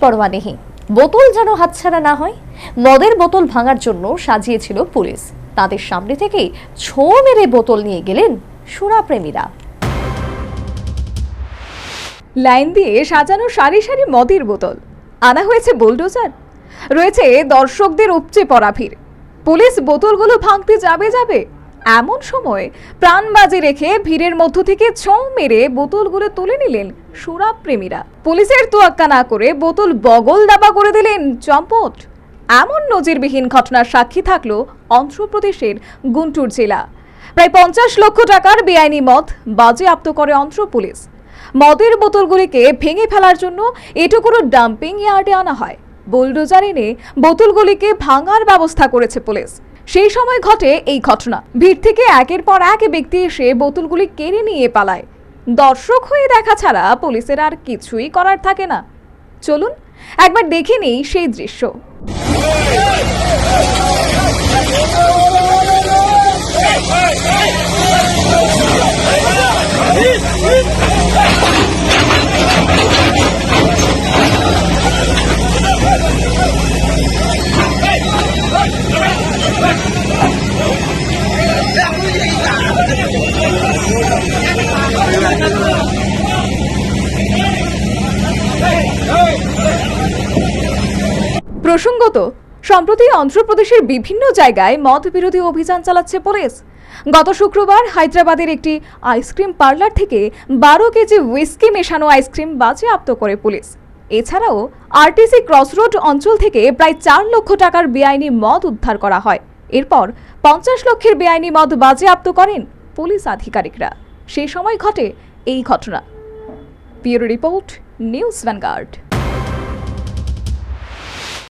পরোয়া নেই। বোতল যেন হাতছাড়া না হয়, মদের বোতল ভাঙার জন্য সাজিয়েছিল পুলিশ। তাদের সামনে থেকেই ছো মেরে বোতল নিয়ে গেলেন সুরাপ্রেমীরা লাইন দিয়ে সাজানো সারি সারি মদের বোতল। আনা হয়েছে বুলডোজার। রয়েছে দর্শকদের উপচে পড়া ভিড়। পুলিশ বোতলগুলো ভাঙতে যাবে যাবে এমন সময় প্রাণ বাজি রেখে ভিড়ের মধ্য থেকে ছোঁ মেরে বোতলগুলো তুলে নিলেন সুরাব প্রেমীরা পুলিশের তোয়াক্কা না করে বোতল বগল দাবা করে দিলেন চম্পট। এমন নজিরবিহীন ঘটনার সাক্ষী থাকল অন্ধ্রপ্রদেশের গুন্টুর জেলা। প্রায় পঞ্চাশ লক্ষ টাকার বেআইনি মদ বাজেয়াপ্ত করে অন্ধ্র পুলিশ। মদের বোতলগুলিকে ভেঙে ফেলার জন্য এটুকুরো ডাম্পিং ইয়ার্ডে আনা হয়। বুলডোজার এনে বোতলগুলিকে ভাঙার ব্যবস্থা করেছে পুলিশ। সেই সময় ঘটে এই ঘটনা। ভিড় থেকে একের পর এক ব্যক্তি এসে বোতলগুলি কেড়ে নিয়ে পালায়। দর্শক হয়ে দেখা ছাড়া পুলিশের আর কিছুই করার থাকে না। চলুন, একবার দেখে নেই সেই দৃশ্য। প্রসঙ্গত, সম্প্রতি অন্ধ্রপ্রদেশের বিভিন্ন জায়গায় মদ বিরোধী অভিযান চালাচ্ছে পুলিশ। গত শুক্রবার হায়দ্রাবাদের একটি আইসক্রিম পার্লার থেকে বারো কেজি হুইস্কি মেশানো আইসক্রিম বাজেয়াপ্ত করে পুলিশ। এছাড়াও, আরটিসি ক্রসরোড অঞ্চল থেকে প্রায় চার লক্ষ টাকার বেআইনি মদ উদ্ধার করা হয়। এরপর পঞ্চাশ লক্ষের বেআইনি মদ বাজেয়াপ্ত করেন পুলিশ আধিকারিকরা। সেই সময় ঘটে এই ঘটনা। Bureau report, news vanguard.